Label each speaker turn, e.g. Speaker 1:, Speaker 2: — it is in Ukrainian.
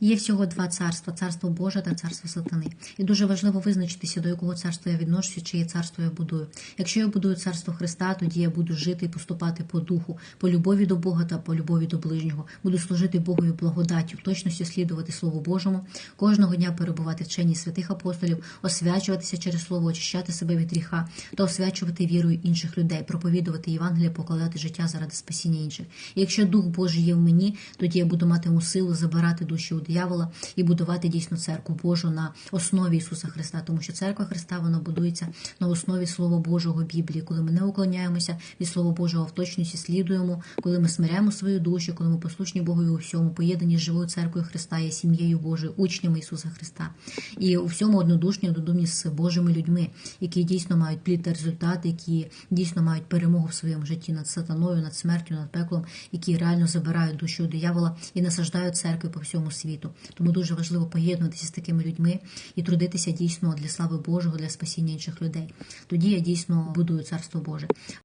Speaker 1: Є всього два царства: царство Боже та царство сатани. І дуже важливо визначитися, до якого царства я відношуся, чиє царство я будую. Якщо я будую царство Христа, тоді я буду жити і поступати по духу, по любові до Бога та по любові до ближнього. Буду служити Богові благодаттю, точності слідувати Слову Божому, кожного дня перебувати в чені святих апостолів, освячуватися через слово, очищати себе від гріха та освячувати вірою інших людей, проповідувати Євангелія, покладати життя заради спасіння інших. І якщо Дух Божий є в мені, тоді я буду матиму силу забирати душі у диявола і будувати дійсно церкву Божу на основі Ісуса Христа, тому що церква Христа вона будується на основі Слова Божого Біблії, коли ми не уклоняємося від Слова Божого в точності слідуємо, коли ми смиряємо свою душу, коли ми послушні Богові у всьому, поєднані з живою церквою Христа є сім'єю Божою, учнями Ісуса Христа, і у всьому однодушні, однодумні з Божими людьми, які дійсно мають плід та результати, які дійсно мають перемогу в своєму житті над сатаною, над смертю, над пеклом, які реально забирають душу диявола і насаждають церкви по всьому світу. Тому дуже важливо поєднуватися з такими людьми і трудитися дійсно для слави Божого, для спасіння інших людей. Тоді я дійсно будую царство Боже.